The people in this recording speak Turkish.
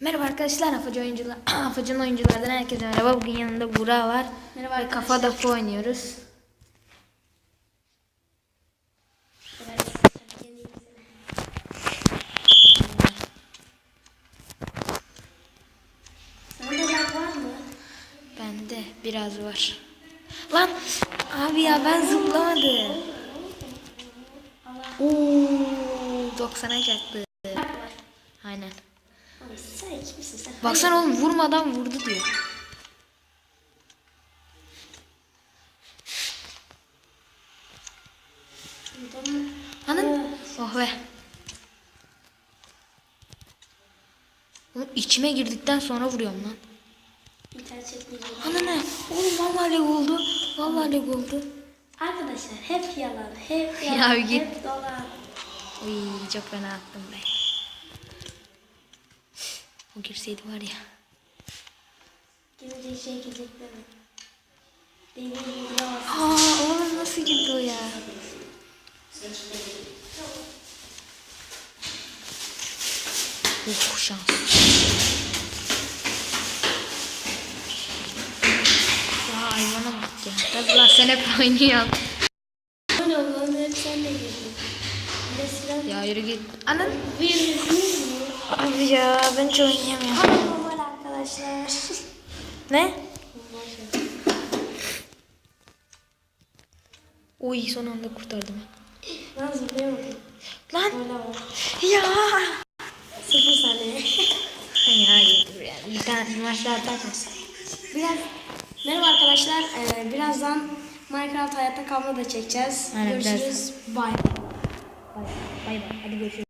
Merhaba arkadaşlar, Afacı oyuncular, Afacı'nın oyunculardan herkese merhaba. Bugün yanında Burak var. Merhaba Ve kafa dafı oynuyoruz. Bende biraz var. Lan abi ya ben zıplamadım. Oo 90'a çaktı. Aynen. Abi sen kimsin sen? Baksana oğlum vurmadan vurdu diyor. Anın. Oh be. Oğlum içime girdikten sonra vuruyorum lan. İnternet çekmeyeceğim. Ananı. Oğlum vallahi lag oldu. Vallahi lag oldu. Arkadaşlar hep yalan, hep yalan, Ya git. hep dolan. Uy çok fena attım be. O girseydi var ya. Gelecek şey gelecek deme. Beni vuramaz. Aa oğlum nasıl girdi o ya? Oh şans. Ya hayvana bak ya. Tabii lan sen hep girdin. Mesela Ya yürü git. Anan. bir? Abi ya ben hiç oynayamıyorum. Ama normal arkadaşlar. Ne? Uy son anda kurtardım. Ben zıplayamadım. Lan var. ya. Sıfır saniye. Ya yedir yani. Bir tane bir maç daha atarsan. Biraz Merhaba arkadaşlar. Ee, birazdan Minecraft hayatta kalma da çekeceğiz. Aynen, Görüşürüz. Bye. Bay bay. Hadi görüşürüz.